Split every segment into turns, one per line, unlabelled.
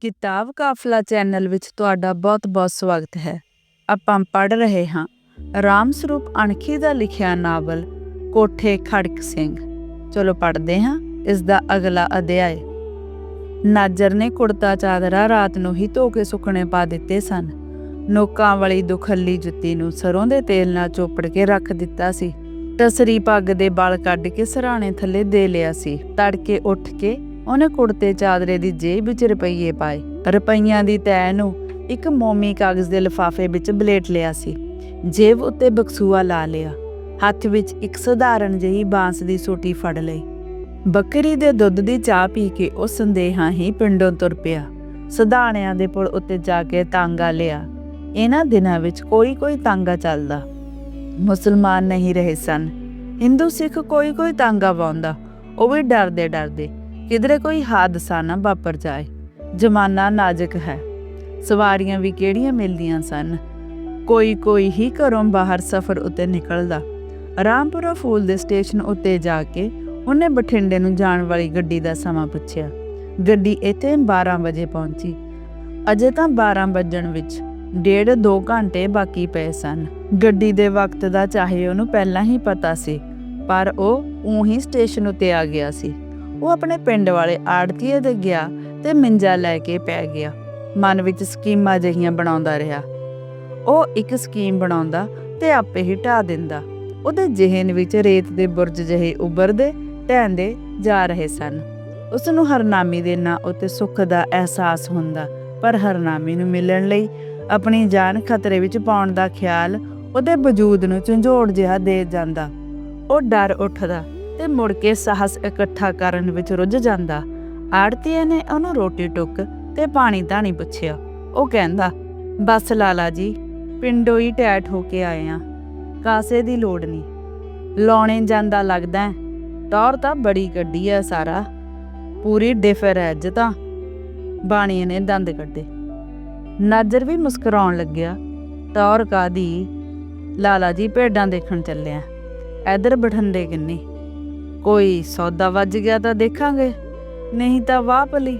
ਕਿਤਾਬ ਕਾਫਲਾ ਚੈਨਲ ਵਿੱਚ ਤੁਹਾਡਾ ਬਹੁਤ-ਬਹੁਤ ਸਵਾਗਤ ਹੈ। ਆਪਾਂ ਪੜ੍ਹ ਰਹੇ ਹਾਂ ਰਾਮ ਸਰੂਪ ਅਣਖੀ ਦਾ ਲਿਖਿਆ ਨਾਵਲ ਕੋਠੇ ਖੜਕ ਸਿੰਘ। ਚਲੋ ਪੜ੍ਹਦੇ ਹਾਂ ਇਸ ਦਾ ਅਗਲਾ ਅਧਿਆਇ। ਨਾਜਰ ਨੇ ਕੁੜਤਾ ਚਾਦਰਾ ਰਾਤ ਨੂੰ ਹੀ ਧੋ ਕੇ ਸੁੱਕਣੇ ਪਾ ਦਿੱਤੇ ਸਨ। ਨੋਕਾਂ ਵਾਲੀ ਦੁਖੱਲੀ ਜੁੱਤੀ ਨੂੰ ਸਰੋਂ ਦੇ ਤੇਲ ਨਾਲ ਚੋਪੜ ਕੇ ਰੱਖ ਦਿੱਤਾ ਸੀ। ਟਸਰੀ ਪੱਗ ਦੇ ਵਾਲ ਕੱਢ ਕੇ ਸਰਾਣੇ ਥੱਲੇ ਦੇ ਲਿਆ ਸੀ। ਤੜਕੇ ਉੱਠ ਕੇ ਉਹਨੇ ਕੁੜਤੇ ਚਾਦਰੇ ਦੀ ਜੇਬ ਵਿੱਚ ਰੁਪਈਏ ਪਾਏ। ਰੁਪਈਆਂ ਦੀ ਤੈ ਨੂੰ ਇੱਕ ਮੋਮੀ ਕਾਗਜ਼ ਦੇ ਲਿਫਾਫੇ ਵਿੱਚ ਬਲੇਟ ਲਿਆ ਸੀ। ਜੇਬ ਉੱਤੇ ਬਕਸੂਆ ਲਾ ਲਿਆ। ਹੱਥ ਵਿੱਚ ਇੱਕ ਸਧਾਰਨ ਜਿਹੀ ਬਾਂਸ ਦੀ ਸੋਟੀ ਫੜ ਲਈ। ਬੱਕਰੀ ਦੇ ਦੁੱਧ ਦੀ ਚਾਹ ਪੀ ਕੇ ਉਹ ਸੰਦੇਹਾਂ ਹੀ ਪਿੰਡੋਂ ਤੁਰ ਪਿਆ। ਸਧਾਣਿਆਂ ਦੇ ਪੁਲ ਉੱਤੇ ਜਾ ਕੇ ਤਾਂਗਾ ਲਿਆ। ਇਹਨਾਂ ਦਿਨਾਂ ਵਿੱਚ ਕੋਈ ਕੋਈ ਤਾਂਗਾ ਚੱਲਦਾ। ਮੁਸਲਮਾਨ ਨਹੀਂ ਰਹੇ ਸਨ। ਹਿੰਦੂ ਸਿੱਖ ਕੋਈ ਕੋਈ ਤਾਂਗਾ ਪਾਉਂਦਾ ਉਹ ਵੀ ਡਰਦੇ ਡਰਦੇ ਕਿਧਰੇ ਕੋਈ ਹਾਦਸਾ ਨਾ ਵਾਪਰ ਜਾਏ। ਜ਼ਮਾਨਾ ਨਾਜ਼ੁਕ ਹੈ। ਸਵਾਰੀਆਂ ਵੀ ਕਿਹੜੀਆਂ ਮਿਲਦੀਆਂ ਸਨ? ਕੋਈ ਕੋਈ ਹੀ ਘਰੋਂ ਬਾਹਰ ਸਫ਼ਰ ਉੱਤੇ ਨਿਕਲਦਾ। ਰਾਮਪੁਰਾ ਫੂਲ ਦੇ ਸਟੇਸ਼ਨ ਉੱਤੇ ਜਾ ਕੇ ਉਹਨੇ ਬਠਿੰਡੇ ਨੂੰ ਜਾਣ ਵਾਲੀ ਗੱਡੀ ਦਾ ਸਮਾਂ ਪੁੱਛਿਆ। ਗੱਡੀ ਇੱਥੇ 12 ਵਜੇ ਪਹੁੰਚੀ। ਅਜੇ ਤਾਂ 12 ਵੱਜਣ ਵਿੱਚ ਡੇਢ 2 ਘੰਟੇ ਬਾਕੀ ਪਏ ਸਨ। ਗੱਡੀ ਦੇ ਵਕਤ ਦਾ ਚਾਹੇ ਉਹਨੂੰ ਪਹਿਲਾਂ ਹੀ ਪਤਾ ਸੀ, ਪਰ ਉਹ ਉਹੀ ਸਟੇਸ਼ਨ ਉੱਤੇ ਆ ਗਿਆ ਸੀ। ਉਹ ਆਪਣੇ ਪਿੰਡ ਵਾਲੇ ਆੜਤੀਏ ਦੇ ਗਿਆ ਤੇ ਮਿੰਜਾ ਲੈ ਕੇ ਪੈ ਗਿਆ। ਮਨ ਵਿੱਚ ਸਕੀਮਾਂ ਜਹੀਆਂ ਬਣਾਉਂਦਾ ਰਿਹਾ। ਉਹ ਇੱਕ ਸਕੀਮ ਬਣਾਉਂਦਾ ਤੇ ਆਪੇ ਹੀ ਢਾ ਦਿੰਦਾ। ਉਹਦੇ ਜਿਹਨ ਵਿੱਚ ਰੇਤ ਦੇ ਬੁਰਜ ਜਿਹੇ ਉੱਭਰਦੇ ਢਹਿੰਦੇ ਜਾ ਰਹੇ ਸਨ। ਉਸ ਨੂੰ ਹਰਨਾਮੀ ਦੇ ਨਾਂ ਉੱਤੇ ਸੁੱਖ ਦਾ ਅਹਿਸਾਸ ਹੁੰਦਾ, ਪਰ ਹਰਨਾਮੀ ਨੂੰ ਮਿਲਣ ਲਈ ਆਪਣੀ ਜਾਨ ਖਤਰੇ ਵਿੱਚ ਪਾਉਣ ਦਾ ਖਿਆਲ ਉਹਦੇ ਵਜੂਦ ਨੂੰ ਝੰਜੋੜ ਜਿਹਾ ਦੇ ਜਾਂਦਾ। ਉਹ ਡਰ ਉੱਠਦਾ ਤੇ ਮੁੜ ਕੇ ਸਾਹਸ ਇਕੱਠਾ ਕਰਨ ਵਿੱਚ ਰੁੱਝ ਜਾਂਦਾ। ਆੜਤੀਏ ਨੇ ਉਹਨੂੰ ਰੋਟੀ ਟੁੱਕ ਤੇ ਪਾਣੀ ਧਾਣੀ ਪੁੱਛਿਆ। ਉਹ ਕਹਿੰਦਾ, ਬਸ ਲਾਲਾ ਜੀ, ਪਿੰਡੋਂ ਹੀ ਟੈਟ ਹੋ ਕੇ ਆਏ ਆ। ਕਾਸੇ ਦੀ ਲੋੜ ਨਹੀਂ। ਲਾਉਣੇ ਜਾਂਦਾ ਲੱਗਦਾ ਹੈ। ਟੌਰ ਤਾਂ ਬੜੀ ਕੱਢੀ ਐ ਸਾਰਾ। ਪੂਰੀ ਡਿਫਰ ਹੈ ਅੱਜ ਤਾਂ। ਬਾਣੀ ਨੇ ਦੰਦ ਕੱਢੇ। ਨਾਜਰ ਵੀ ਮੁਸਕਰਾਉਣ ਲੱਗਿਆ। ਟੌਰ ਕਾਦੀ ਲਾਲਾ ਜੀ, ਭੇਡਾਂ ਦੇਖਣ ਚੱਲਿਆ ਇਧਰ ਬਠੰਡੇ ਕਿੰਨੀ? ਕੋਈ ਸੌਦਾ ਵੱਜ ਗਿਆ ਤਾਂ ਦੇਖਾਂਗੇ। ਨਹੀਂ ਤਾਂ ਵਾਹ ਭਲੀ।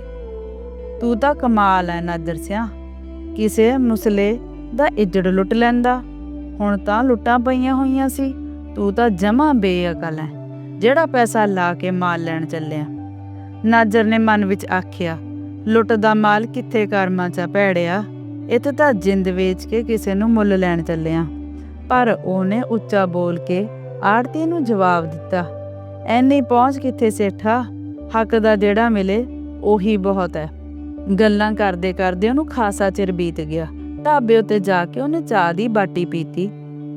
ਤੂੰ ਤਾਂ ਕਮਾਲ ਹੈ ਨਾਜਰ ਸਿਆ। ਕਿਸੇ ਮੁਸਲੇ ਦਾ ਇੱਜੜ ਲੁੱਟ ਲੈਂਦਾ। ਹੁਣ ਤਾਂ ਲੁੱਟਾਂ ਪਈਆਂ ਹੋਈਆਂ ਸੀ। ਤੂੰ ਤਾਂ ਜਮਾ ਬੇਅਕਲ ਹੈ ਜਿਹੜਾ ਪੈਸਾ ਲਾ ਕੇ ਮਾਲ ਲੈਣ ਚੱਲਿਆ। ਨਾਜਰ ਨੇ ਮਨ ਵਿੱਚ ਆਖਿਆ, ਲੁੱਟ ਦਾ ਮਾਲ ਕਿੱਥੇ ਕਰਮਾਂ 'ਚ ਭੈੜਿਆ? ਇੱਥੇ ਤਾਂ ਜਿੰਦ ਵੇਚ ਕੇ ਕਿਸੇ ਨੂੰ ਮੁੱਲ ਲੈਣ ਚੱਲਿਆ। ਪਰ ਉਹਨੇ ਉੱਚਾ ਬੋਲ ਕੇ ਆੜਤੀ ਨੂੰ ਜਵਾਬ ਦਿੱਤਾ ਐਨੀ ਪਹੁੰਚ ਕਿੱਥੇ ਸੇਠਾ? ਹੱਕ ਦਾ ਜਿਹੜਾ ਮਿਲੇ, ਉਹੀ ਬਹੁਤ ਹੈ ਗੱਲਾਂ ਕਰਦੇ ਕਰਦੇ ਉਹਨੂੰ ਖਾਸਾ ਚਿਰ ਬੀਤ ਗਿਆ। ਢਾਬੇ ਉੱਤੇ ਜਾ ਕੇ ਉਹਨੇ ਚਾਹ ਦੀ ਬਾਟੀ ਪੀਤੀ।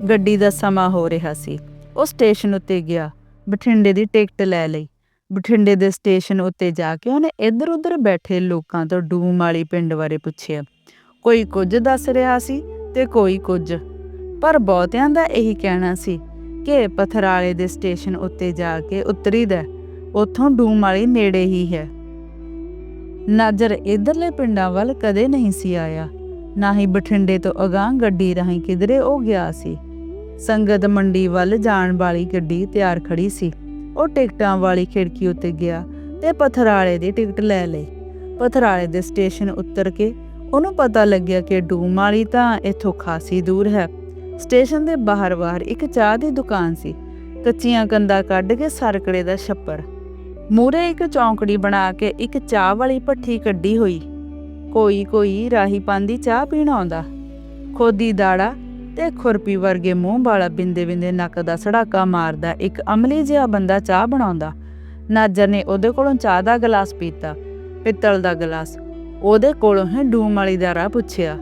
ਗੱਡੀ ਦਾ ਸਮਾਂ ਹੋ ਰਿਹਾ ਸੀ। ਉਹ ਸਟੇਸ਼ਨ ਉੱਤੇ ਗਿਆ। ਬਠਿੰਡੇ ਦੀ ਟਿਕਟ ਲੈ ਲਈ। ਬਠਿੰਡੇ ਦੇ ਸਟੇਸ਼ਨ ਉੱਤੇ ਜਾ ਕੇ ਉਹਨੇ ਇੱਧਰ ਉੱਧਰ ਬੈਠੇ ਲੋਕਾਂ ਤੋਂ ਡੂਮ ਵਾਲੀ ਪਿੰਡ ਬਾਰੇ ਪੁੱਛਿਆ। ਕੋਈ ਕੁਝ ਦੱਸ ਰਿਹਾ ਸੀ ਤੇ ਕੋਈ ਕੁਝ। ਪਰ ਬਹੁਤਿਆਂ ਦਾ ਇਹੀ ਕਹਿਣਾ ਸੀ ਕੇ ਪਥਰਾਲੇ ਦੇ ਸਟੇਸ਼ਨ ਉੱਤੇ ਜਾ ਕੇ ਉਤਰੀਦਾ। ਉੱਥੋਂ ਡੂਮ ਵਾਲੀ ਨੇੜੇ ਹੀ ਹੈ। ਨਾਜਰ ਇਧਰਲੇ ਪਿੰਡਾਂ ਵੱਲ ਕਦੇ ਨਹੀਂ ਸੀ ਆਇਆ। ਨਾ ਹੀ ਬਠਿੰਡੇ ਤੋਂ ਅਗਾਂਹ ਗੱਡੀ ਰਾਹੀਂ ਕਿਧਰੇ ਉਹ ਗਿਆ ਸੀ। ਸੰਗਤ ਮੰਡੀ ਵੱਲ ਜਾਣ ਵਾਲੀ ਗੱਡੀ ਤਿਆਰ ਖੜੀ ਸੀ। ਉਹ ਟਿਕਟਾਂ ਵਾਲੀ ਖਿੜਕੀ ਉੱਤੇ ਗਿਆ ਤੇ ਪਥਰਾਲੇ ਦੀ ਟਿਕਟ ਲੈ ਲਈ। ਪਥਰਾਲੇ ਦੇ ਸਟੇਸ਼ਨ ਉਤਰ ਕੇ ਉਹਨੂੰ ਪਤਾ ਲੱਗਿਆ ਕਿ ਡੂਮ ਵਾਲੀ ਤਾਂ ਇੱਥੋਂ ਖਾਸੀ ਦੂਰ ਹੈ। ਸਟੇਸ਼ਨ ਦੇ ਬਾਹਰ-ਬਾਹਰ ਇੱਕ ਚਾਹ ਦੀ ਦੁਕਾਨ ਸੀ। ਕੱਚੀਆਂ ਕੰਧਾਂ ਕੱਢ ਕੇ ਸਰਕੜੇ ਦਾ ਛੱਪਰ ਮੂਰੇ ਇੱਕ ਚੌਂਕੜੀ ਬਣਾ ਕੇ ਇੱਕ ਚਾਹ ਵਾਲੀ ਭੱਠੀ ਕੱਢੀ ਹੋਈ। ਕੋਈ ਕੋਈ ਰਾਹੀ ਪਾਂਦੀ ਚਾਹ ਪੀਣ ਆਉਂਦਾ। ਖੋਦੀ ਦਾੜਾ ਤੇ ਖੁਰਪੀ ਵਰਗੇ ਮੂੰਹ ਵਾਲਾ ਬਿੰਦੇ ਬਿੰਦੇ ਨੱਕ ਦਾ ਸੜਾਕਾ ਮਾਰਦਾ ਇੱਕ ਅਮਲੀ ਜਿਹਾ ਬੰਦਾ ਚਾਹ ਬਣਾਉਂਦਾ। ਨਾਜਰ ਨੇ ਉਹਦੇ ਕੋਲੋਂ ਚਾਹ ਦਾ ਗਲਾਸ ਪੀਤਾ, ਪਿੱਤਲ ਦਾ ਗਲਾਸ। ਉਹਦੇ ਕੋਲੋਂ ਹੀ ਡੂਮ ਵਾਲੀ ਦਾ ਰਾਹ ਪੁੱਛਿਆ।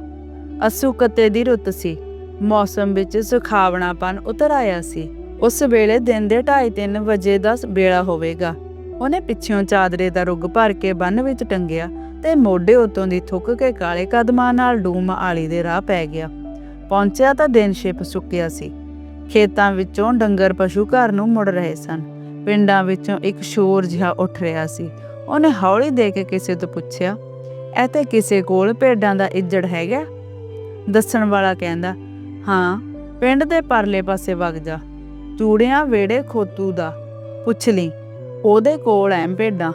ਅਸੂ ਕੱਤੇ ਦੀ ਰੁੱਤ ਸੀ। ਮੌਸਮ ਵਿੱਚ ਸੁਖਾਵਣਾਪਨ ਉਤਰ ਆਇਆ ਸੀ। ਉਸ ਵੇਲੇ ਦਿਨ ਦੇ 2:30 ਵਜੇ ਦਾ ਵੇਲਾ ਹੋਵੇਗਾ। ਉਹਨੇ ਪਿੱਛੋਂ ਚਾਦਰੇ ਦਾ ਰੁੱਗ ਭਰ ਕੇ ਬੰਨ ਵਿੱਚ ਟੰਗਿਆ ਤੇ ਮੋਢੇ ਉਤੋਂ ਦੀ ਥੁੱਕ ਕੇ ਕਾਲੇ ਕਦਮਾਂ ਨਾਲ ਡੂਮ ਆਲੀ ਦੇ ਰਾਹ ਪੈ ਗਿਆ। ਪਹੁੰਚਿਆ ਤਾਂ ਦਿਨ ਛਿਪ ਸੁੱਕਿਆ ਸੀ। ਖੇਤਾਂ ਵਿੱਚੋਂ ਡੰਗਰ ਪਸ਼ੂ ਘਰ ਨੂੰ ਮੁੜ ਰਹੇ ਸਨ। ਪਿੰਡਾਂ ਵਿੱਚੋਂ ਇੱਕ ਸ਼ੋਰ ਜਿਹਾ ਉੱਠ ਰਿਹਾ ਸੀ। ਉਹਨੇ ਹੌਲੀ ਦੇ ਕੇ ਕਿਸੇ ਤੋਂ ਪੁੱਛਿਆ ਐਤੇ ਕਿਸੇ ਕੋਲ ਭੇਡਾਂ ਦਾ ਇੱਜੜ ਹੈਗਾ? ਦੱਸਣ ਵਾਲਾ ਕਹਿੰਦਾ ਹਾਂ, ਪਿੰਡ ਦੇ ਪਰਲੇ ਪਾਸੇ ਵਗ ਜਾ। ਚੂੜਿਆਂ ਵੇੜੇ ਖੋਤੂ ਦਾ। ਪੁੱਛ ਲਈ, ਉਹਦੇ ਕੋਲ ਐ ਭੇਡਾਂ।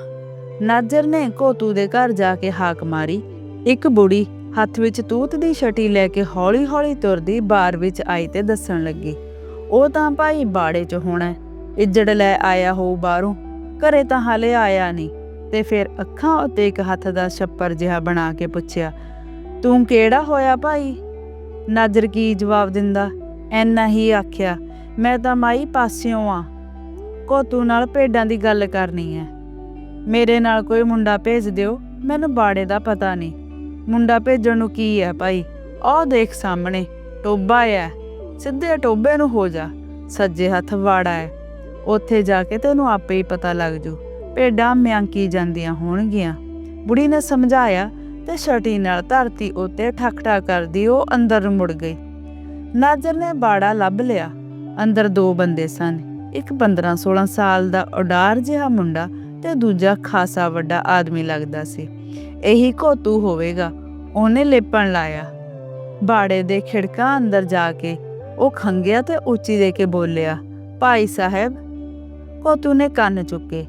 ਨਾਜਰ ਨੇ ਕੋਤੂ ਦੇ ਘਰ ਜਾ ਕੇ ਹਾਕ ਮਾਰੀ। ਇੱਕ ਬੁੜੀ ਹੱਥ ਵਿੱਚ ਤੂਤ ਦੀ ਛਟੀ ਲੈ ਕੇ ਹੌਲੀ-ਹੌਲੀ ਤੁਰਦੀ ਬਾਰ ਵਿੱਚ ਆਈ ਤੇ ਦੱਸਣ ਲੱਗੀ, ਉਹ ਤਾਂ ਭਾਈ ਬਾੜੇ 'ਚ ਹੋਣਾ ਇੱਜੜ ਲੈ ਆਇਆ ਹੋਊ ਬਾਹਰੋਂ। ਘਰੇ ਤਾਂ ਹਾਲੇ ਆਇਆ ਨਹੀਂ। ਤੇ ਫਿਰ ਅੱਖਾਂ ਉੱਤੇ ਇੱਕ ਹੱਥ ਦਾ ਛੱਪਰ ਜਿਹਾ ਬਣਾ ਕੇ ਪੁੱਛਿਆ, ਤੂੰ ਕਿਹੜਾ ਹੋਇਆ ਭਾਈ? ਨਾਜ਼ਰ ਕੀ ਜਵਾਬ ਦਿੰਦਾ? ਐਨਾ ਹੀ ਆਖਿਆ, ਮੈਂ ਤਾਂ ਮਾਈ ਪਾਸਿਓਂ ਆ। ਕੋਤੂ ਨਾਲ ਭੇਡਾਂ ਦੀ ਗੱਲ ਕਰਨੀ ਹੈ ਮੇਰੇ ਨਾਲ ਕੋਈ ਮੁੰਡਾ ਭੇਜ ਦਿਓ, ਮੈਨੂੰ ਬਾੜੇ ਦਾ ਪਤਾ ਨਹੀਂ। ਮੁੰਡਾ ਭੇਜਣ ਨੂੰ ਕੀ ਹੈ ਭਾਈ? ਆਹ ਦੇਖ ਸਾਹਮਣੇ, ਟੋਬਾ ਹੈ ਸਿੱਧੇ ਟੋਬੇ ਨੂੰ ਹੋ ਜਾ, ਸੱਜੇ ਹੱਥ ਵਾੜਾ ਹੈ ਉੱਥੇ ਜਾ ਕੇ ਤੈਨੂੰ ਆਪੇ ਹੀ ਪਤਾ ਲੱਗ ਜੂ। ਭੇਡਾਂ ਮਿਆਂਕੀ ਜਾਂਦੀਆਂ ਹੋਣਗੀਆਂ। ਬੁੜੀ ਨੇ ਸਮਝਾਇਆ ਤੇ ਛਟੀ ਨਾਲ ਧਰਤੀ ਉੱਤੇ ਠਕਠਾ ਕਰਦੀ ਉਹ ਅੰਦਰ ਮੁੜ ਗਈ। ਨਾਜ਼ਰ ਨੇ ਬਾੜਾ ਲੱਭ ਲਿਆ। ਅੰਦਰ ਦੋ ਬੰਦੇ ਸਨ। ਇੱਕ 15-16 ਸਾਲ ਦਾ ਉਡਾਰ ਜਿਹਾ ਮੁੰਡਾ ਤੇ ਦੂਜਾ ਖਾਸਾ ਵੱਡਾ ਆਦਮੀ ਲੱਗਦਾ ਸੀ। ਇਹੀ ਕੋਤੂ ਹੋਵੇਗਾ। ਉਹਨੇ ਲੇਪਣ ਲਾਇਆ। ਬਾੜੇ ਦੇ ਖਿੜਕਾਂ ਅੰਦਰ ਜਾ ਕੇ ਉਹ ਖੰਗਿਆ ਤੇ ਉੱਚੀ ਦੇ ਕੇ ਬੋਲਿਆ, ਭਾਈ ਸਾਹਿਬ। ਕੋਤੂ ਨੇ ਕੰਨ ਚੁੱਕੇ।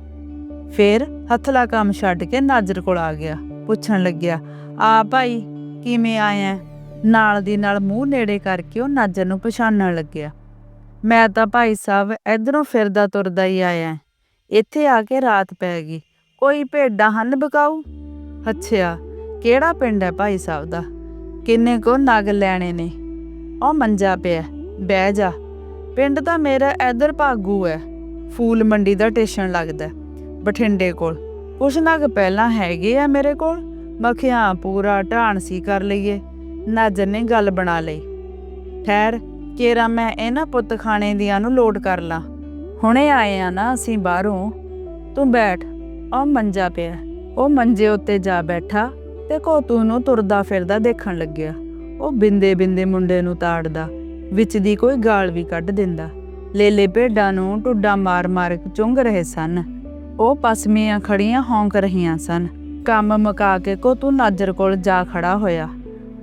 ਫਿਰ ਹੱਥਲਾ ਕੰਮ ਛੱਡ ਕੇ ਨਾਜ਼ਰ ਕੋਲ ਆ ਗਿਆ। ਪੁੱਛਣ ਲੱਗਿਆ, ਆ ਭਾਈ, ਕਿਵੇਂ ਆਇਆ? ਨਾਲ ਦੀ ਨਾਲ ਮੂੰਹ ਨੇੜੇ ਕਰਕੇ ਉਹ ਨਾਜ਼ਰ ਨੂੰ ਪਛਾਣਨ ਲੱਗਿਆ। ਮੈਂ ਤਾਂ ਭਾਈ ਸਾਹਿਬ ਇਧਰੋਂ ਫਿਰਦਾ ਤੁਰਦਾ ਹੀ ਆਇਆ। ਇੱਥੇ ਆ ਕੇ ਰਾਤ ਪੈ ਗਈ। ਕੋਈ ਭੇਡਾਂ ਹਨ ਬਕਾਊ? ਅੱਛਾ ਕਿਹੜਾ ਪਿੰਡ ਹੈ ਭਾਈ ਸਾਹਿਬ ਦਾ? ਕਿੰਨੇ ਕੋ ਨਗ ਲੈਣੇ ਨੇ? ਉਹ ਮੰਜਾ ਪਿਆ। ਬਹਿ ਜਾ। ਪਿੰਡ ਤਾਂ ਮੇਰਾ ਇਧਰ ਭਾਗੂ ਹੈ। ਫੂਲ ਮੰਡੀ ਦਾ ਟੇਸ਼ਨ ਲੱਗਦਾ ਬਠਿੰਡੇ ਕੋਲ। ਕੁਛ ਨਗ ਪਹਿਲਾਂ ਹੈਗੇ ਆ ਮੇਰੇ ਕੋਲ। ਮਖਿਆ ਪੂਰਾ ਢਾਣ ਸੀ ਕਰ ਲਈਏ। ਨਾਜਰ ਨੇ ਗੱਲ ਬਣਾ ਲਈ। ਠਹਿਰ ਕੇਰਾ ਮੈਂ ਇਹਨਾਂ ਪੁੱਤ ਖਾਣੇ ਦੀਆਂ ਨੂੰ ਲੋਡ ਕਰ ਲਾਂ। ਹੁਣੇ ਆਏ ਆ ਨਾ ਅਸੀਂ ਬਾਹਰੋਂ। ਤੂੰ ਬੈਠ। ਉਹ ਮੰਜਾ ਪਿਆ। ਉਹ ਮੰਜੇ ਉੱਤੇ ਜਾ ਬੈਠਾ ਤੇ ਕੋਤੂ ਨੂੰ ਤੁਰਦਾ ਫਿਰਦਾ ਦੇਖਣ ਲੱਗਿਆ। ਉਹ ਬਿੰਦੇ ਬਿੰਦੇ ਮੁੰਡੇ ਨੂੰ ਤਾੜਦਾ। ਵਿੱਚ ਦੀ ਕੋਈ ਗਾਲ ਵੀ ਕੱਢ ਦਿੰਦਾ। ਲੇਲੇ ਭੇਡਾਂ ਨੂੰ ਟੁੱਡਾ ਮਾਰ-ਮਾਰ ਚੁੰਗ ਰਹੇ ਸਨ। ਉਹ ਪਸਮੀਆਂ ਖੜੀਆਂ ਹੌਂਕ ਰਹੀਆਂ ਸਨ। ਕੰਮ ਮੁਕਾ ਕੇ ਕੋਤੂ ਨਾਜਰ ਕੋਲ ਜਾ ਖੜਾ ਹੋਇਆ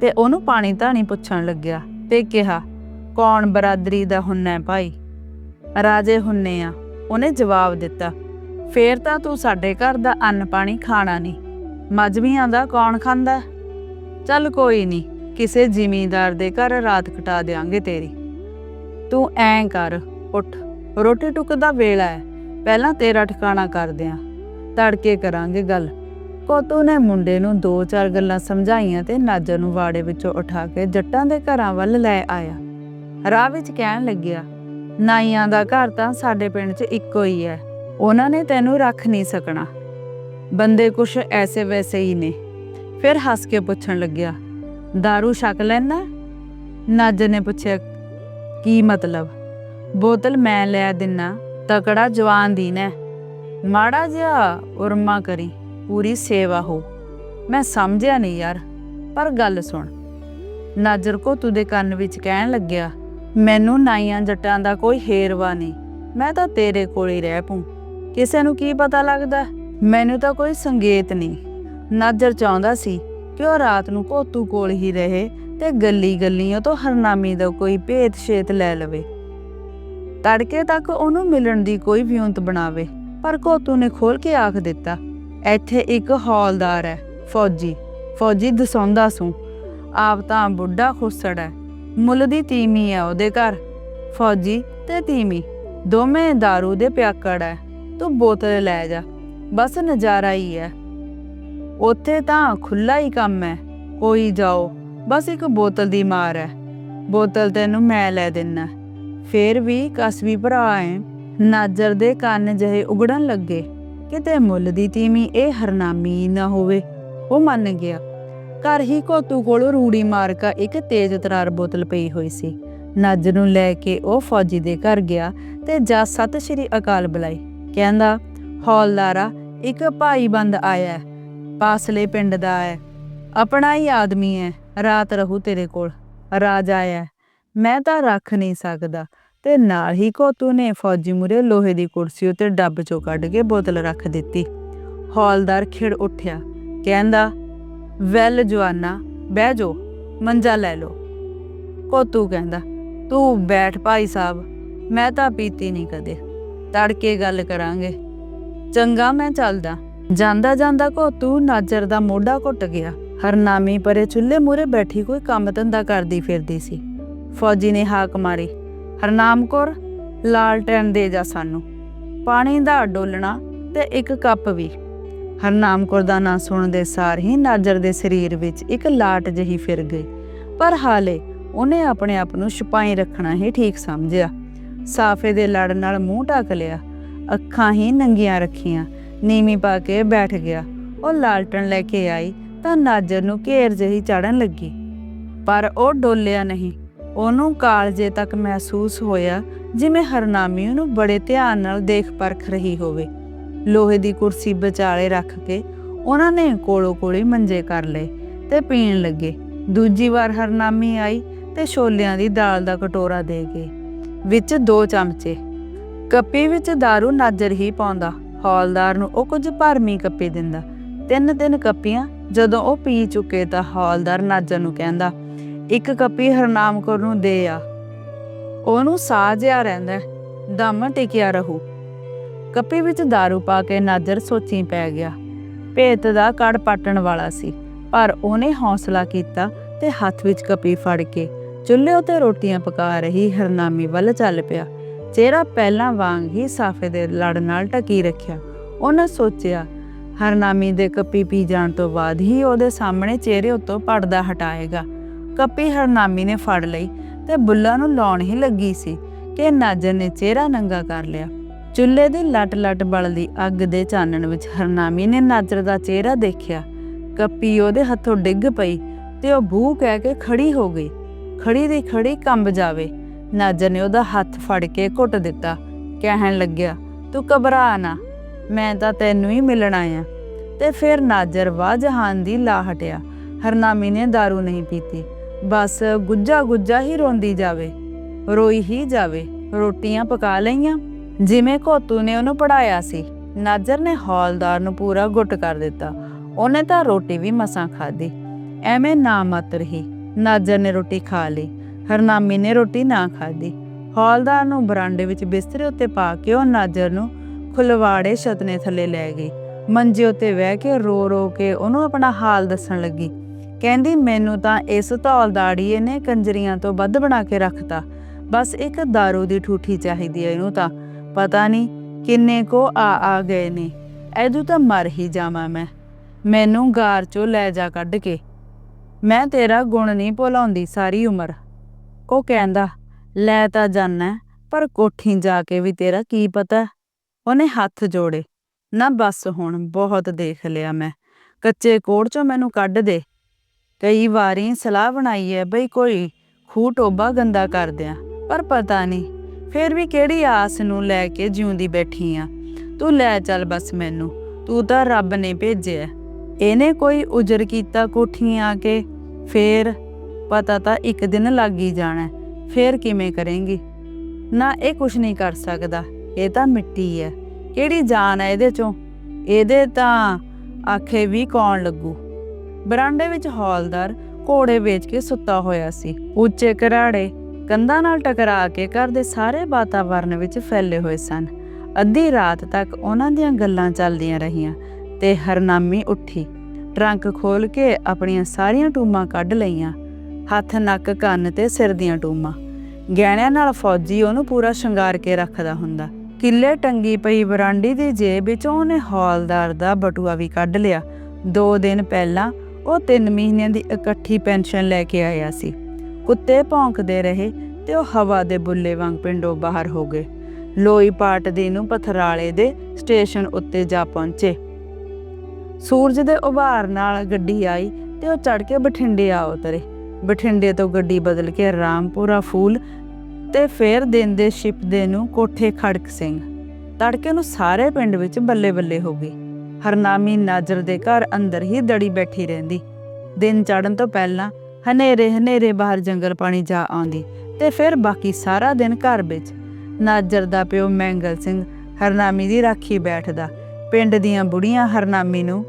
ਤੇ ਉਹਨੂੰ ਪਾਣੀ ਧਾਣੀ ਪੁੱਛਣ ਲੱਗਿਆ ਤੇ ਕਿਹਾ, ਕੌਣ ਬਰਾਦਰੀ ਦਾ ਹੁੰਨਾ ਭਾਈ? ਰਾਜੇ ਹੁੰਨੇ ਆ, ਉਹਨੇ ਜਵਾਬ ਦਿੱਤਾ। ਫੇਰ ਤਾਂ ਤੂੰ ਸਾਡੇ ਘਰ ਦਾ ਅੰਨ ਪਾਣੀ ਖਾਣਾ ਨਹੀਂ ਮਜਮੀਆਂ ਦਾ ਕੌਣ ਖਾਂਦਾ? ਚੱਲ ਕੋਈ ਨਹੀਂ ਕਿਸੇ ਜ਼ਿਮੀਂਦਾਰ ਦੇ ਘਰ ਰਾਤ ਕਟਾ ਦੇਾਂਗੇ ਤੇਰੀ। ਤੂੰ ਐਂ ਕਰ, ਉੱਠ। ਰੋਟੀ ਟੁੱਕ ਦਾ ਵੇਲਾ ਹੈ। ਪਹਿਲਾਂ ਤੇਰਾ ਠਿਕਾਣਾ ਕਰਦੇ ਆਂ ਤੜਕੇ ਕਰਾਂਗੇ ਗੱਲ। ਕੋਤੂ ਨੇ ਮੁੰਡੇ ਨੂੰ ਦੋ ਚਾਰ ਗੱਲਾਂ ਸਮਝਾਈਆਂ ਤੇ ਨਾਜਰ ਨੂੰ ਵਾੜੇ ਵਿੱਚੋਂ ਉਠਾ ਕੇ ਜੱਟਾਂ ਦੇ ਘਰਾਂ ਵੱਲ ਲੈ ਆਇਆ। ਰਾਹ ਵਿੱਚ ਕਹਿਣ ਲੱਗਿਆ, ਨਾਈਆਂ ਦਾ ਘਰ ਤਾਂ ਸਾਡੇ ਪਿੰਡ 'ਚ ਇੱਕੋ ਹੀ ਹੈ ਉਹਨਾਂ ਨੇ ਤੈਨੂੰ ਰੱਖ ਨਹੀਂ ਸਕਣਾ। ਬੰਦੇ ਕੁਛ ਐਸੇ ਵੈਸੇ ਹੀ ਨੇ। ਫਿਰ ਹੱਸ ਕੇ ਪੁੱਛਣ ਲੱਗਿਆ दारू ਛਕ ਲੈਣਾ ਨਾਜਰ ਨੇ ਪੁੱਛਿਆ, ਕੀ ਮਤਲਬ? ਬੋਤਲ ਮੈਂ ਲੈ ਦਿਨਾ। ਤਕੜਾ ਜਵਾਨ ਦੀ ਨੇ ਮਾੜਾ ਜਿਹਾ ਉਰਮਾ ਕਰੀ, ਪੂਰੀ ਸੇਵਾ ਹੋ। ਮੈਂ ਸਮਝਿਆ ਨਹੀਂ ਯਾਰ, ਪਰ ਗੱਲ ਸੁਣ। ਨਾਜਰ ਕੋ ਦੇ ਕੰਨ ਵਿੱਚ ਕਹਿਣ ਲੱਗਿਆ, ਮੈਨੂੰ ਨਾਈਆਂ ਜੱਟਾਂ ਦਾ ਕੋਈ ਹੇਰਵਾ ਨਹੀਂ, ਮੈਂ ਤਾਂ ਤੇਰੇ ਕੋਲ ਹੀ ਰਹਿ ਪੂੰ ਕਿਸੇ ਨੂੰ ਕੀ ਪਤਾ ਲੱਗਦਾ? ਮੈਨੂੰ ਤਾਂ ਕੋਈ ਸੰਗੇਤ ਨਹੀਂ। ਨਾਜਰ ਚਾਹੁੰਦਾ ਸੀ ਕਿ ਉਹ ਰਾਤ ਨੂੰ ਕੋਤੂ ਕੋਲ ਹੀ ਰਹੇ ਤੇ ਗੱਲੀ ਗੱਲੀਆਂ ਤੋਂ ਹਰਨਾਮੀ ਦਾ ਕੋਈ ਭੇਤ ਛੇਤ ਲੈ ਲਵੇ। ਤੜਕੇ ਤੱਕ ਉਹਨੂੰ ਮਿਲਣ ਦੀ ਕੋਈ ਵਿਉਂਤ ਬਣਾਵੇ। ਪਰ ਕੋਤੂ ਨੇ ਖੋਲ ਕੇ ਆਖ ਦਿੱਤਾ, ਇੱਥੇ ਇੱਕ ਹੌਲਦਾਰ ਹੈ, ਫੌਜੀ। ਫੌਜੀ ਦਸੌਂਦਾ ਸੂ। ਆਪ ਤਾਂ ਬੁੱਢਾ ਖੁੱਸੜ ਹੈ। ਮੁੱਲ ਦੀ ਤੀਮੀ ਹੈ ਉਹਦੇ ਘਰ। ਫੌਜੀ ਤੇ ਤੀਮੀ, ਦੋਵੇਂ दारू ਦੇ ਪਿਆਕੜ ਹੈ। ਤੂੰ ਬੋਤਲ ਲੈ ਜਾ। ਬਸ ਨਜ਼ਾਰਾ ਹੀ ਹੈ। ਉੱਥੇ ਤਾਂ ਖੁੱਲਾ ਹੀ ਕੰਮ ਹੈ। ਕੋਈ ਜਾਓ। ਬਸ ਇੱਕ ਬੋਤਲ ਦੀ ਮਾਰ ਹੈ। ਬੋਤਲ ਤੈਨੂੰ ਮੈਂ ਲੈ ਦਿੰਨਾ। ਫੇਰ ਵੀ ਕਸਬੀ ਭਰਾ ਐ। ਨਾਜਰ ਦੇ ਕੰਨ ਜਹੇ ਉਗੜਨ ਲੱਗੇ। ਕਿਤੇ ਮੁੱਲ ਦੀ ਤੀਮੀ ਇਹ ਹਰਨਾਮੀ ਨਾ ਹੋਵੇ, ਉਹ ਮੰਨ ਗਿਆ। ਘਰ ਹੀ ਕੋਤੂ ਕੋਲ ਰੂੜੀ ਮਾਰਕਾ ਇੱਕ ਤੇਜ਼ ਤਰਾਰ ਬੋਤਲ ਪਈ ਹੋਈ ਸੀ। ਨਾਜਰ ਨੂੰ ਲੈ ਕੇ ਉਹ ਫੌਜੀ ਦੇ ਘਰ ਗਿਆ ਤੇ ਜਾ ਸਤਿ ਸ਼੍ਰੀ ਅਕਾਲ ਬੁਲਾਈ। ਕਹਿੰਦਾ, ਹੌਲਦਾਰਾ, ਇੱਕ ਭਾਈ ਬੰਦ ਆਇਆ ਪਾਸਲੇ ਪਿੰਡ ਦਾ ਹੈ। ਆਪਣਾ ਹੀ ਆਦਮੀ ਹੈ। ਰਾਤ ਰਹੂ ਤੇਰੇ ਕੋਲ। ਰਾਜ ਆਇਆ ਹੈ। ਮੈਂ ਤਾਂ ਰੱਖ ਨਹੀਂ ਸਕਦਾ। ਤੇ ਨਾਲ ਹੀ ਕੋਤੂ ਨੇ ਫੌਜੀ ਮੁਰੇ ਲੋਹੇ ਦੀ ਕੁਰਸੀ ਉੱਤੇ ਡੱਬ ਚੋਂ ਕੱਢ ਕੇ ਬੋਤਲ ਰੱਖ ਦਿੱਤੀ। ਹੌਲਦਾਰ ਖਿੜ ਉੱਠਿਆ, ਕਹਿੰਦਾ, ਵੈਲ ਜਵਾਨਾ, ਬਹਿ ਜੋ ਮੰਜਾ ਲੈ ਲੋ ਕੋਤੂ ਕਹਿੰਦਾ, ਤੂੰ ਬੈਠ ਭਾਈ ਸਾਹਿਬ, ਮੈਂ ਤਾਂ ਪੀਤੀ ਨਹੀਂ ਕਦੇ, ਤੜਕੇ ਗੱਲ ਕਰਾਂਗੇ। ਚੰਗਾ, ਮੈਂ ਚੱਲਦਾ। ਜਾਂਦਾ ਜਾਂਦਾ ਘੋਤੂ ਨਾਜਰ ਦਾ ਮੋਢਾ ਘੁੱਟ ਗਿਆ। ਹਰਨਾਮੀ ਪਰੇ ਚੁੱਲ੍ਹੇ ਮੂਰੇ ਬੈਠੀ ਕੋਈ ਕੰਮ ਧੰਦਾ ਕਰਦੀ ਫਿਰਦੀ ਸੀ। ਫੌਜੀ ਨੇ ਹਾਕ ਮਾਰੀ। ਹਰਨਾਮ ਕੌਰ ਲਾਲਟੈਨ ਦੇ ਜਾ ਸਾਨੂੰ। ਪਾਣੀ ਦਾ ਡੋਲਣਾ ਤੇ ਇੱਕ ਕੱਪ ਵੀ। ਹਰਨਾਮ ਕੌਰ ਦਾ ਨਾਂ ਸੁਣਦੇ ਸਾਰ ਹੀ ਨਾਜਰ ਦੇ ਸਰੀਰ ਵਿੱਚ ਇੱਕ ਲਾਟ ਜਹੀ ਫਿਰ ਗਈ। ਪਰ ਹਾਲੇ ਉਹਨੇ ਆਪਣੇ ਆਪ ਨੂੰ ਛੁਪਾਈ ਰੱਖਣਾ ਹੀ ਠੀਕ ਸਮਝਿਆ। ਸਾਫੇ ਦੇ ਲੜ ਨਾਲ ਮੂੰਹ ਢੱਕ ਲਿਆ। ਅੱਖਾਂ ਹੀ ਨੰਗੀਆਂ ਰੱਖੀਆਂ। ਨੀਵੀਂ ਪਾ ਕੇ ਬੈਠ ਗਿਆ। ਉਹ ਲਾਲਟਣ ਲੈ ਕੇ ਆਈ ਤਾਂ ਨਾਜਰ ਨੂੰ ਘੇਰ ਜਹੀ ਚੜਨ ਲੱਗੀ। ਪਰ ਉਹ ਡੋਲਿਆ ਨਹੀਂ। ਉਹਨੂੰ ਕਾਲਜੇ ਤੱਕ ਮਹਿਸੂਸ ਹੋਇਆ ਜਿਵੇਂ ਹਰਨਾਮੀ ਉਹਨੂੰ ਬੜੇ ਧਿਆਨ ਨਾਲ ਦੇਖ ਪਰਖ ਰਹੀ ਹੋਵੇ। ਲੋਹੇ ਦੀ ਕੁਰਸੀ ਵਿਚਾਲੇ ਰੱਖ ਕੇ ਉਹਨਾਂ ਨੇ ਕੋਲੋ ਕੋਲੇ ਮੰਜੇ ਕਰ ਲਏ ਤੇ ਪੀਣ ਲੱਗੇ। ਦੂਜੀ ਵਾਰ ਹਰਨਾਮੀ ਆਈ ਤੇ ਛੋਲਿਆਂ ਦੀ ਦਾਲ ਦਾ ਕਟੋਰਾ ਦੇ ਗਈ ਵਿੱਚ ਦੋ ਚਮਚੇ। ਕੱਪੀ ਵਿੱਚ दारू ਨਾਜਰ ਹੀ ਪਾਉਂਦਾ। ਹੌਲਦਾਰ ਨੂੰ ਉਹ ਕੁਝ ਭਰਮੀ ਕੱਪੀ ਦਿੰਦਾ। ਤਿੰਨ ਤਿੰਨ ਕੱਪੀਆਂ ਜਦੋਂ ਉਹ ਪੀ ਚੁੱਕੇ ਤਾਂ ਹੌਲਦਾਰ ਨਾਜਰ ਨੂੰ ਕਹਿੰਦਾ ਇੱਕ ਕੱਪੀ ਹਰਨਾਮ ਕੌਰ ਨੂੰ ਦੇ ਆ। ਉਹਨੂੰ ਸਾਹ ਜਿਹਾ ਰਹਿੰਦਾ, ਦਮ ਟਿਕਿਆ ਰਹੂ। ਕੱਪੀ ਵਿੱਚ दारू ਪਾ ਕੇ ਨਾਜਰ ਸੋਚੀ ਪੈ ਗਿਆ। ਭੇਤ ਦਾ ਕੜ ਪਾਟਣ ਵਾਲਾ ਸੀ, ਪਰ ਉਹਨੇ ਹੌਸਲਾ ਕੀਤਾ ਤੇ ਹੱਥ ਵਿੱਚ ਕੱਪੀ ਫੜ ਕੇ ਚੁੱਲ੍ਹੇ ਉਤੇ ਰੋਟੀਆਂ ਪਕਾ ਰਹੀ ਹਰਨਾਮੀ ਵੱਲ ਚੱਲ ਪਿਆ। ਚਿਹਰਾ ਪਹਿਲਾਂ ਵਾਂਗ ਹੀ ਸਾਫੇ ਦੇ ਲੜ ਨਾਲ ਟਕੀ ਰੱਖਿਆ। ਉਹਨੇ ਸੋਚਿਆ, ਹਰਨਾਮੀ ਦੇ ਕੱਪੀ ਪੀ ਜਾਣ ਤੋਂ ਬਾਅਦ ਹੀ ਉਹਦੇ ਸਾਹਮਣੇ ਚਿਹਰੇ ਉਤੋਂ ਪਰਦਾ ਹਟਾਏਗਾ। ਕੱਪੀ ਹਰਨਾਮੀ ਨੇ ਫੜ ਲਈ ਤੇ ਬੁੱਲਾ ਨੂੰ ਲਾਉਣ ਹੀ ਲੱਗੀ ਸੀ ਕਿ ਨਾਜਰ ਨੇ ਚਿਹਰਾ ਨੰਗਾ ਕਰ ਲਿਆ। ਚੁੱਲ੍ਹੇ ਦੀ ਲਟ-ਲਟ ਬਲਦੀ ਅੱਗ ਦੇ ਚਾਨਣ ਵਿੱਚ ਹਰਨਾਮੀ ਨੇ ਨਾਜਰ ਦਾ ਚਿਹਰਾ ਦੇਖਿਆ। ਕੱਪੀ ਉਹਦੇ ਹੱਥੋਂ ਡਿੱਗ ਪਈ ਤੇ ਉਹ ਬੂ ਕਹਿ ਕੇ ਖੜੀ ਹੋ ਗਈ। ਖੜੀ ਦੀ ਖੜੀ ਕੰਬ ਜਾਵੇ। ਨਾਜਰ ਨੇ ਉਹਦਾ ਹੱਥ ਫੜ ਕੇ ਘੁੱਟ ਦਿੱਤਾ। ਕਹਿਣ ਲੱਗਿਆ, ਤੂੰ ਘਬਰਾ ਨਾ, ਮੈਂ ਤਾਂ ਤੈਨੂੰ ਹੀ ਮਿਲਣ ਆਇਆ। ਤੇ ਫਿਰ ਨਾਜਰ ਵਾਹ ਜਹਾਨ ਦੀ ਲਾ ਹਟਿਆ। ਹਰਨਾਮੀ ਨੇ दारू ਨਹੀਂ ਪੀਤੀ। ਬਸ ਗੁੱਜਾ ਗੁੱਜਾ ਹੀ ਰੋਂਦੀ ਜਾਵੇ। ਰੋਈ ਹੀ ਜਾਵੇ। ਰੋਟੀਆਂ ਪਕਾ ਲਈਆਂ। ਜਿਵੇਂ ਕੋਤੂ ਨੇ ਉਹਨੂੰ ਪੜਾਇਆ ਸੀ, ਨਾਜਰ ਨੇ ਹੌਲਦਾਰ ਨੂੰ ਪੂਰਾ ਗੁੱਟ ਕਰ ਦਿੱਤਾ। ਉਹਨੇ ਤਾਂ ਰੋਟੀ ਵੀ ਮਸਾਂ ਖਾਧੀ। ਐਵੇਂ ਨਾ ਮਾਤਰ ਹੀ ਨਾਜਰ ਨੇ ਰੋਟੀ ਖਾ ਲਈ। ਹਰਨਾਮੀ ਨੇ ਰੋਟੀ ਨਾ ਖਾਧੀ। ਹੌਲਦਾਰ ਨੂੰ ਬਰਾਂਡੇ ਵਿੱਚ ਬਿਸਤਰੇ ਉੱਤੇ ਪਾ ਕੇ ਉਹ ਨਾਜਰ ਨੂੰ ਖੁਲਵਾੜੇ ਛਤਨੇ ਥੱਲੇ ਲੈ ਗਈ। ਮੰਜੇ ਉੱਤੇ ਬਹਿ ਕੇ ਰੋ ਰੋ ਕੇ ਉਹਨੂੰ ਆਪਣਾ ਹਾਲ ਦੱਸਣ ਲੱਗੀ। ਕਹਿੰਦੀ, ਮੈਨੂੰ ਤਾਂ ਇਸ ਧੌਲਦਾੜੀਏ ਨੇ ਕੰਜਰੀਆਂ ਤੋਂ ਵੱਧ ਬਣਾ ਕੇ ਰੱਖਤਾ। ਬਸ ਇੱਕ दारू ਦੀ ਠੂਠੀ ਚਾਹੀਦੀ ਹੈ ਇਹਨੂੰ ਤਾਂ। ਪਤਾ ਨਹੀਂ ਕਿੰਨੇ ਕੋ ਆ ਆ ਗਏ ਨੇ। ਐਦੂ ਤਾਂ ਮਰ ਹੀ ਜਾਵਾਂ ਮੈਂ। ਮੈਨੂੰ ਗਾਰ ਚੋਂ ਲੈ ਜਾ ਕੱਢ ਕੇ। ਮੈਂ ਤੇਰਾ ਗੁਣ ਨਹੀਂ ਭੁਲਾਉਂਦੀ ਸਾਰੀ ਉਮਰ। ਉਹ ਕਹਿੰਦਾ, ਲੈ ਤਾਂ ਜਾਣਾ ਪਰ ਕੋਠੀ ਜਾ ਕੇ ਵੀ ਤੇਰਾ ਕੀ ਪਤਾ? ਉਹਨੇ ਹੱਥ ਜੋੜੇ, ਨਾ ਬਸ ਹੁਣ, ਬਹੁਤ ਦੇਖ ਲਿਆ ਮੈਂ। ਕੱਚੇ ਕੋੜ ਚੋਂ ਮੈਨੂੰ ਕੱਢ ਦੇ। ਕਈ ਵਾਰੀ ਸਲਾਹ ਬਣਾਈ ਹੈ, ਬਈ ਕੋਈ ਖੂਹ ਟੋਬਾ ਗੰਦਾ ਕਰ ਦਿਆਂ, ਪਰ ਪਤਾ ਨਹੀਂ ਫੇਰ ਵੀ ਕਿਹੜੀ ਆਸ ਨੂੰ ਲੈ ਕੇ ਜਿਉਂਦੀ ਬੈਠੀ ਆ। ਤੂੰ ਲੈ ਚੱਲ ਬਸ ਮੈਨੂੰ, ਤੂੰ ਤਾਂ ਰੱਬ ਨੇ ਭੇਜਿਆ ਇਹਨੇ ਕੋਈ ਉਜਰ ਕੀਤਾ ਕੋਠੀਆਂ ਆ ਕੇ, ਫੇਰ ਪਤਾ ਤਾਂ ਇੱਕ ਦਿਨ ਲੱਗ ਹੀ ਜਾਣਾ, ਫੇਰ ਕਿਵੇਂ ਕਰੇਂਗੀ? ਨਾ ਇਹ ਕੁਛ ਨਹੀਂ ਕਰ ਸਕਦਾ, ਇਹ ਤਾਂ ਮਿੱਟੀ ਹੈ, ਕਿਹੜੀ ਜਾਨ ਹੈ ਇਹਦੇ ਚੋਂ? ਇਹਦੇ ਤਾਂ ਆਖੇ ਵੀ ਕੌਣ ਲੱਗੂ? ਬਰਾਂਡੇ ਵਿੱਚ ਹੌਲਦਾਰ ਘੋੜੇ ਵੇਚ ਕੇ ਸੁੱਤਾ ਹੋਇਆ ਸੀ। ਉੱਚੇ ਘਰਾੜੇ ਕੰਧਾਂ ਨਾਲ ਟਕਰਾ ਕੇ ਘਰ ਦੇ ਸਾਰੇ ਵਾਤਾਵਰਣ ਵਿੱਚ ਫੈਲੇ ਹੋਏ ਸਨ। ਅੱਧੀ ਰਾਤ ਤੱਕ ਉਹਨਾਂ ਦੀਆਂ ਗੱਲਾਂ ਚੱਲਦੀਆਂ ਰਹੀਆਂ ਤੇ ਹਰਨਾਮੀ ਉੱਠੀ। ਟਰੰਕ ਖੋਲ ਕੇ ਆਪਣੀਆਂ ਸਾਰੀਆਂ ਟੂਮਾਂ ਕੱਢ ਲਈਆਂ। ਹੱਥ, ਨੱਕ, ਕੰਨ ਤੇ ਸਿਰ ਦੀਆਂ ਟੂਮਾਂ। ਗਹਿਣਿਆਂ ਨਾਲ ਫੌਜੀ ਉਹਨੂੰ ਪੂਰਾ ਸ਼ਿੰਗਾਰ ਕੇ ਰੱਖਦਾ ਹੁੰਦਾ। ਕਿੱਲੇ ਟੰਗੀ ਪਈ ਬਰਾਂਡੀ ਦੀ ਜੇਬ ਵਿੱਚੋਂ ਉਹਨੇ ਹੌਲਦਾਰ ਦਾ ਬਟੂਆ ਵੀ ਕੱਢ ਲਿਆ। ਦੋ ਦਿਨ ਪਹਿਲਾਂ ਉਹ 3 ਮਹੀਨਿਆਂ ਦੀ ਇਕੱਠੀ ਪੈਨਸ਼ਨ ਲੈ ਕੇ ਆਇਆ ਸੀ। ਕੁੱਤੇ ਭੌਂਕਦੇ ਰਹੇ ਤੇ ਉਹ ਹਵਾ ਦੇ ਬੁੱਲੇ ਵਾਂਗ ਪਿੰਡੋਂ ਬਾਹਰ ਹੋ ਗਏ। ਲੋਈ ਪਾਟਦੀ ਨੂੰ ਪਥਰਾਲੇ ਦੇ ਸਟੇਸ਼ਨ ਉੱਤੇ ਜਾ ਪਹੁੰਚੇ। ਸੂਰਜ ਦੇ ਉਭਾਰ ਨਾਲ ਗੱਡੀ ਆਈ ਤੇ ਉਹ ਚੜ ਕੇ ਬਠਿੰਡੇ ਆ ਉਤਰੇ। ਬਠਿੰਡੇ ਤੋਂ ਗੱਡੀ ਬਦਲ ਕੇ ਰਾਮਪੁਰਾ ਫੂਲ ਤੇ ਫੇਰ ਦਿਨ ਦੇ ਛਿਪਦੇ ਨੂੰ ਕੋਠੇ ਖੜਕ ਸਿੰਘ। ਤੜਕੇ ਨੂੰ ਸਾਰੇ ਪਿੰਡ ਵਿੱਚ ਬੱਲੇ ਬੱਲੇ ਹੋ ਗਈ ਹਰਨਾਮੀ ਨਾਜਰ ਦੇ ਘਰ ਅੰਦਰ ਹੀ ਦੜੀ ਬੈਠੀ ਰਹਿੰਦੀ। ਦਿਨ ਚੜਨ ਤੋਂ ਪਹਿਲਾਂ ਹਨੇਰੇ ਹਨੇਰੇ ਬਾਹਰ ਜੰਗਲ ਪਾਣੀ ਜਾ ਆਉਂਦੀ ਤੇ ਫਿਰ ਬਾਕੀ ਸਾਰਾ ਦਿਨ ਘਰ ਵਿੱਚ। ਨਾਜਰ ਦਾ ਪਿਓ ਮੈਂਗਲ ਸਿੰਘ ਹਰਨਾਮੀ ਦੀ ਰਾਖੀ ਬੈਠਦਾ। ਪਿੰਡ ਦੀਆਂ ਬੁੜੀਆਂ ਹਰਨਾਮੀ ਨੂੰ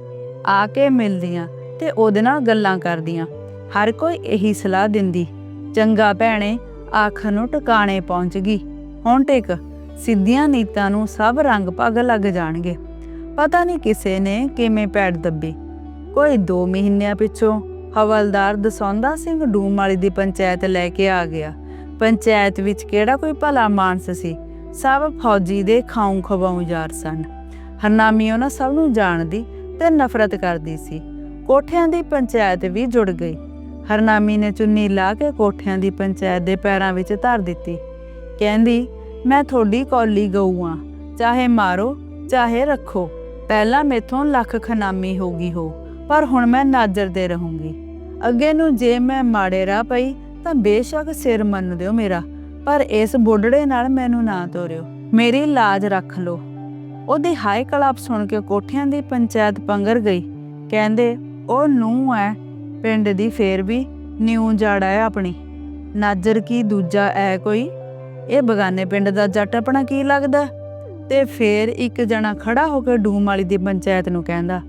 ਆ ਕੇ ਮਿਲਦੀਆਂ ਤੇ ਉਹਦੇ ਨਾਲ ਗੱਲਾਂ ਕਰਦੀਆਂ। ਹਰ ਕੋਈ ਇਹੀ ਸਲਾਹ ਦਿੰਦੀ, ਚੰਗਾ ਭੈਣੇ ਆਖ ਨੂੰ ਟਿਕਾਣੇ ਪਹੁੰਚ ਗਈ। ਹੁਣ ਟਿਕ, ਸਿੱਧੀਆਂ ਨੀਤਾਂ ਨੂੰ ਸਭ ਰੰਗ ਪੱਗ ਲੱਗ ਜਾਣਗੇ। ਪਤਾ ਨਹੀਂ ਕਿਸੇ ਨੇ ਕਿਵੇਂ ਪੈੜ ਦੱਬੀ। ਕੋਈ 2 ਮਹੀਨਿਆਂ ਪਿੱਛੋਂ ਹਵਲਦਾਰ ਦਸੌਂਦਾ ਸਿੰਘ ਡੂਮ ਦੀ ਪੰਚਾਇਤ ਲੈ ਕੇ ਆ ਗਿਆ। ਪੰਚਾਇਤ ਵਿੱਚ ਕਿਹੜਾ ਕੋਈ ਭਲਾ ਮਾਨਸ ਸੀ? ਸਭ ਫੌਜੀ ਦੇ ਖਾਉਂ ਖਵਾਉਂ ਯਾਰ ਸਨ। ਹਰਨਾਮੀ ਉਹਨਾਂ ਸਭ ਨੂੰ ਜਾਣਦੀ ਤੇ ਨਫ਼ਰਤ ਕਰਦੀ ਸੀ। ਕੋਠਿਆਂ ਦੀ ਪੰਚਾਇਤ ਵੀ ਜੁੜ ਗਈ। ਹਰਨਾਮੀ ਨੇ ਚੁੰਨੀ ਲਾ ਕੇ ਕੋਠਿਆਂ ਦੀ ਪੰਚਾਇਤ ਦੇ ਪੈਰਾਂ ਵਿੱਚ ਧਰ ਦਿੱਤੀ। ਕਹਿੰਦੀ, ਮੈਂ ਤੁਹਾਡੀ ਕੌਲੀ ਗਊ ਆਂ ਚਾਹੇ ਮਾਰੋ, ਚਾਹੇ ਰੱਖੋ। ਪਹਿਲਾਂ ਮੇਥੋਂ ਲੱਖ ਖਨਾਮੀ ਹੋਗੀ ਹੋ, ਪਰ ਹੁਣ ਮੈਂ ਨਾਜ਼ਰ ਦੇ ਰਹੂੰਗੀ। ਅੱਗੇ ਨੂੰ ਜੇ ਮੈਂ ਮਾੜੇ ਰਾਹ ਪਈ, ਤਾਂ ਬੇਸ਼ੱਕ ਸਿਰ ਮੰਨ ਦਿਓ ਮੇਰਾ, ਪਰ ਇਸ ਬੁੱਢੜੇ ਨਾਲ ਮੈਨੂੰ ਨਾ ਤੋਰਿਓ। ਮੇਰੀ ਲਾਜ ਰੱਖ ਲਓ ਉਹਦੀ ਹਾਈ ਕਲਾਪ ਸੁਣ ਕੇ ਕੋਠਿਆਂ ਦੀ ਪੰਚਾਇਤ ਪੰਗਰ ਗਈ। ਕਹਿੰਦੇ, ਉਹ ਨੂੰ ਹੈ ਪਿੰਡ ਦੀ ਫੇਰ ਵੀ, ਨਿਊ ਜਾੜਾ ਹੈ ਆਪਣੀ। ਨਾਜਰ ਕੀ ਦੂਜਾ ਐ ਕੋਈ? ਇਹ ਬਗਾਨੇ ਪਿੰਡ ਦਾ ਜੱਟ ਆਪਣਾ ਕੀ ਲੱਗਦਾ? ਤੇ ਫੇਰ ਇੱਕ ਜਣਾ ਖੜਾ ਹੋ ਕੇ ਡੂਮ ਵਾਲੀ ਦੀ ਪੰਚਾਇਤ ਨੂੰ ਕਹਿੰਦਾ,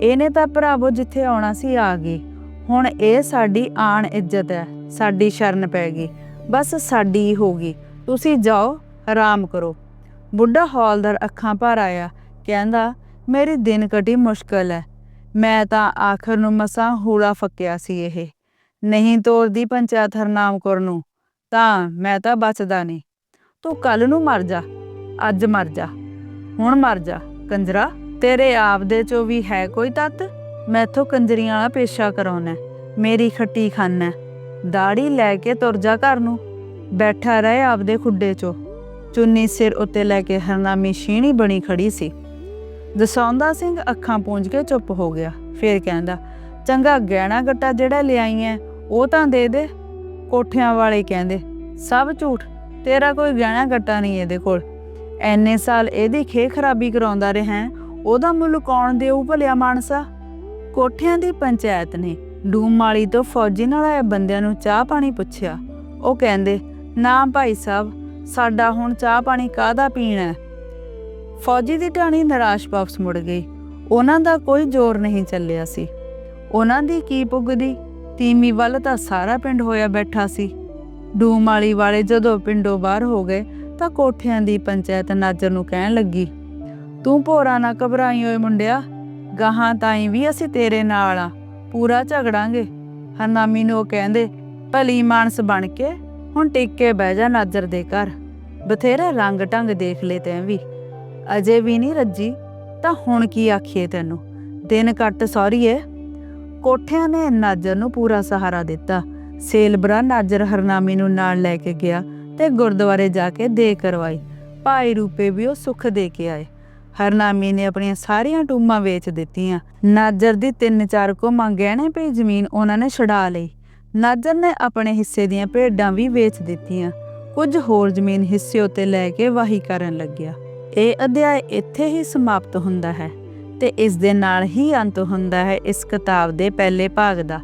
ਇਹਨੇ ਤਾਂ ਭਰਾਵੋ ਜਿੱਥੇ ਆਉਣਾ ਸੀ ਆ ਗਈ ਹੁਣ ਇਹ ਸਾਡੀ ਆਣ ਇੱਜ਼ਤ ਹੈ, ਸਾਡੀ ਸ਼ਰਨ ਪੈ ਗਈ। ਬਸ ਸਾਡੀ ਹੋ ਗਈ। ਤੁਸੀਂ ਜਾਓ, ਆਰਾਮ ਕਰੋ। ਬੁੱਢਾ ਹੌਲਦਾਰ ਅੱਖਾਂ ਭਰ ਆਇਆ, ਕਹਿੰਦਾ, ਮੇਰੀ ਦਿਨ ਕਟੀ ਮੁਸ਼ਕਲ ਹੈ। ਮੈਂ ਤਾਂ ਆਖਰ ਨੂੰ ਮਸਾਂ ਹੂੜਾ ਫੱਕਿਆ ਸੀ ਇਹ। ਨਹੀਂ ਤੋਰਦੀ ਪੰਚਾਇਤ ਹਰਨਾਮ ਕੌਰ ਨੂੰ, ਤਾਂ ਮੈਂ ਤਾਂ ਬਚਦਾ ਨਹੀਂ। ਤੂੰ ਕੱਲ ਨੂੰ ਮਰ ਜਾ। ਅੱਜ ਮਰ ਜਾ। ਹੁਣ ਮਰ ਜਾ। ਕੰਜਰਾ, ਤੇਰੇ ਆਪ ਦੇ ਚੋਂ ਵੀ ਹੈ ਕੋਈ ਤੱਤ? ਮੈਥੋਂ ਕੰਜਰੀਆਂ ਵਾਲਾ ਪੇਸ਼ਾ ਕਰਾਉਣਾ ਮੇਰੀ ਖੱਟੀ ਖਾਨਾ ਦਾੜੀ ਲੈ ਕੇ ਤੁਰ ਜਾ ਘਰ ਨੂੰ। ਬੈਠਾ ਰਹੇ ਆਪਦੇ ਖੁੱਡੇ ਚੋਂ। ਚੁੰਨੀ ਸਿਰ ਉੱਤੇ ਲੈ ਕੇ ਹਰਨਾਮੀ ਸ਼ੀਣੀ ਬਣੀ ਖੜੀ ਸੀ। ਦਸੌਂਦਾ ਸਿੰਘ ਅੱਖਾਂ ਪੂੰਝ ਕੇ ਚੁੱਪ ਹੋ ਗਿਆ। ਫੇਰ ਕਹਿੰਦਾ, ਚੰਗਾ ਗਹਿਣਾ ਗੱਟਾ ਜਿਹੜਾ ਲਿਆਈ ਐ, ਉਹ ਤਾਂ ਦੇ ਦੇ। ਕੋਠਿਆਂ ਵਾਲੇ ਕਹਿੰਦੇ, ਸਭ ਝੂਠ। ਤੇਰਾ ਕੋਈ ਗਹਿਣਾ ਗੱਟਾ ਨਹੀਂ ਇਹਦੇ ਕੋਲ। ਐਨੇ ਸਾਲ ਇਹਦੀ ਖੇ ਖਰਾਬੀ ਕਰਾਉਂਦਾ ਰਿਹਾ, ਉਹਦਾ ਮੁੱਲ ਕੌਣ ਦੇਊ ਭਲਿਆ ਮਾਨਸਾ? ਕੋਠਿਆਂ ਦੀ ਪੰਚਾਇਤ ਨੇ ਡੂਮ ਵਾਲੀ ਤੋਂ ਫੌਜੀ ਨਾਲ ਆਏ ਬੰਦਿਆਂ ਨੂੰ ਚਾਹ ਪਾਣੀ ਪੁੱਛਿਆ। ਉਹ ਕਹਿੰਦੇ, ਨਾ ਭਾਈ ਸਾਹਿਬ, ਸਾਡਾ ਹੁਣ ਚਾਹ ਪਾਣੀ ਕਾਹਦਾ ਪੀਣਾ ਫੌਜੀ ਦੀ ਢਾਣੀ ਨਿਰਾਸ਼ ਵਾਪਸ ਮੁੜ ਗਈ। ਉਹਨਾਂ ਦਾ ਕੋਈ ਜ਼ੋਰ ਨਹੀਂ ਚੱਲਿਆ ਸੀ। ਉਹਨਾਂ ਦੀ ਕੀ ਪੁੱਗਦੀ? ਤੀਮੀ ਵੱਲ ਤਾਂ ਸਾਰਾ ਪਿੰਡ ਹੋਇਆ ਬੈਠਾ ਸੀ। ਡੂਮ ਵਾਲੀ ਵਾਲੇ ਜਦੋਂ ਪਿੰਡੋਂ ਬਾਹਰ ਹੋ ਗਏ ਤਾਂ ਕੋਠਿਆਂ ਦੀ ਪੰਚਾਇਤ ਨਾਜਰ ਨੂੰ ਕਹਿਣ ਲੱਗੀ, ਤੂੰ ਭੋਰਾ ਨਾ ਘਬਰਾਈ ਓਏ ਮੁੰਡਿਆ, ਗਾਹਾਂ ਤਾਈਂ ਵੀ ਅਸੀਂ ਤੇਰੇ ਨਾਲ ਆ, ਪੂਰਾ ਝਗੜਾਂਗੇ। ਹਰਨਾਮੀ ਨੂੰ ਉਹ ਕਹਿੰਦੇ, ਭਲੀ ਮਾਨਸ ਬਣ ਕੇ ਹੁਣ ਟਿਕ ਬਹਿ ਜਾ ਨਾਜਰ ਦੇ ਘਰ, ਬਥੇਰੇ ਰੰਗ ਢੰਗ ਦੇਖ ਲੈ ਤੈਂ ਵੀ। ਅਜੇ ਵੀ ਨਹੀਂ ਰੱਜੀ, ਤਾਂ ਹੁਣ ਕੀ ਆਖੀਏ ਤੈਨੂੰ? ਦਿਨ ਕੱਟ ਸੌਰੀਏ ਕੋਠਿਆਂ ਨੇ ਨਾਜਰ ਨੂੰ ਪੂਰਾ ਸਹਾਰਾ ਦਿੱਤਾ। ਸੇਲਬਰਾ ਨਾਜਰ ਹਰਨਾਮੀ ਨੂੰ ਨਾਲ ਲੈ ਕੇ ਗਿਆ ਤੇ ਗੁਰਦੁਆਰੇ ਜਾ ਕੇ ਦੇ ਕਰਵਾਈ। ਭਾਈ ਰੂਪੇ ਵੀ ਉਹ ਸੁੱਖ ਦੇ ਕੇ ਆਏ। ਹਰਨਾਮੀ ਨੇ ਆਪਣੀਆਂ ਸਾਰੀਆਂ ਟੂਮਾਂ ਵੇਚ ਦਿੱਤੀਆਂ। ਨਾਜਰ ਦੀ ਤਿੰਨ ਚਾਰ ਕੋਮਾਂ ਗਹਿਣੇ ਪਈ ਜ਼ਮੀਨ ਉਹਨਾਂ ਨੇ ਛਡਾ ਲਈ। ਨਾਜਰ ਨੇ ਆਪਣੇ ਹਿੱਸੇ ਦੀਆਂ ਭੇਡਾਂ ਵੀ ਵੇਚ ਦਿੱਤੀਆਂ। ਕੁਝ ਹੋਰ ਜ਼ਮੀਨ ਹਿੱਸੇ ਉੱਤੇ ਲੈ ਕੇ ਵਾਹੀ ਕਰਨ ਲੱਗਿਆ। ਇਹ ਅਧਿਆਇ ਇੱਥੇ ਹੀ ਸਮਾਪਤ ਹੁੰਦਾ ਹੈ ਤੇ ਇਸ ਦੇ ਨਾਲ ਹੀ ਅੰਤ ਹੁੰਦਾ ਹੈ ਇਸ ਕਿਤਾਬ ਦੇ ਪਹਿਲੇ ਭਾਗ ਦਾ।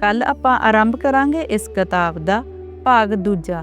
ਕੱਲ ਆਪਾਂ ਆਰੰਭ ਕਰਾਂਗੇ ਇਸ ਕਿਤਾਬ ਦਾ ਭਾਗ ਦੂਜਾ।